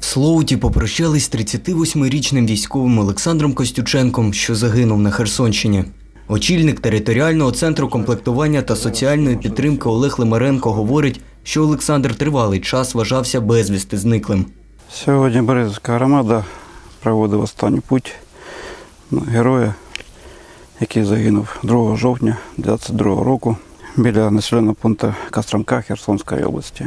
В Слоуті попрощались з 38-річним військовим Олександром Костюченком, що загинув на Херсонщині. Очільник територіального центру комплектування та соціальної підтримки Олег Лимаренко говорить, що Олександр тривалий час вважався безвісти зниклим. Сьогодні Березівська громада проводить останній путь героя, який загинув 2 жовтня 2022 року біля населеного пункту Костромка Херсонської області.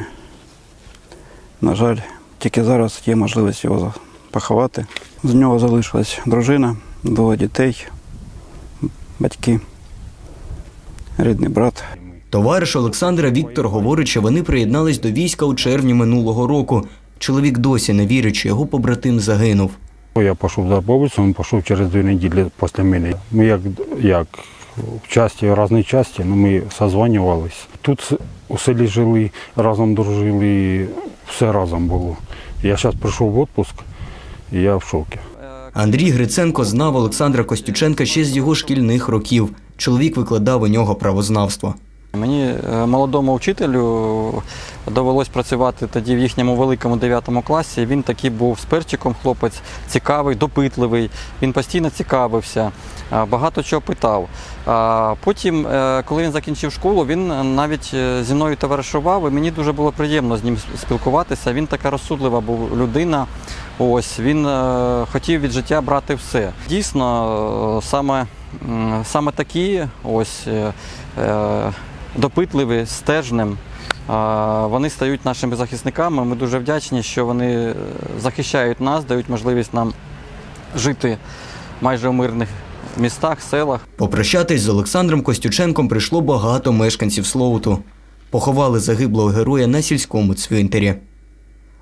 На жаль, тільки зараз є можливість його поховати. З нього залишилась дружина, двоє дітей, батьки, рідний брат. Товариш Олександра Віктор говорить, що вони приєднались до війська у червні минулого року. Чоловік досі не вірить, що його побратим загинув. Я пішов добровольцем, він пішов через дві неділі після мене. Ми як, як в часті, в різній часті, ну, ми созванювалися. Тут у селі жили, разом дружили, все разом було. Я зараз прийшов в відпуск, і я в шокі. Андрій Гриценко знав Олександра Костюченка ще з його шкільних років. Чоловік викладав у нього правознавство. Мені е, молодому вчителю довелось працювати тоді в їхньому великому 9 класі. Він такий був з хлопець, цікавий, допитливий. Він постійно цікавився, багато чого питав. Потім, е, коли він закінчив школу, він навіть е, зі мною товаришував, і мені дуже було приємно з ним спілкуватися. Він така розсудлива був людина. Ось він хотів від життя брати все. Дійсно, саме, саме такі ось. Допитливі, стежним. Вони стають нашими захисниками. Ми дуже вдячні, що вони е, захищають нас, дають можливість нам жити майже в мирних містах, селах. Попрощатись з Олександром Костюченком прийшло багато мешканців Слоуту. Поховали загиблого героя на сільському цвинтарі.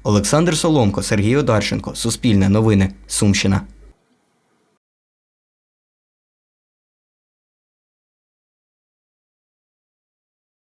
Олександр Соломко, Сергій Одарченко, Суспільне новини, Сумщина.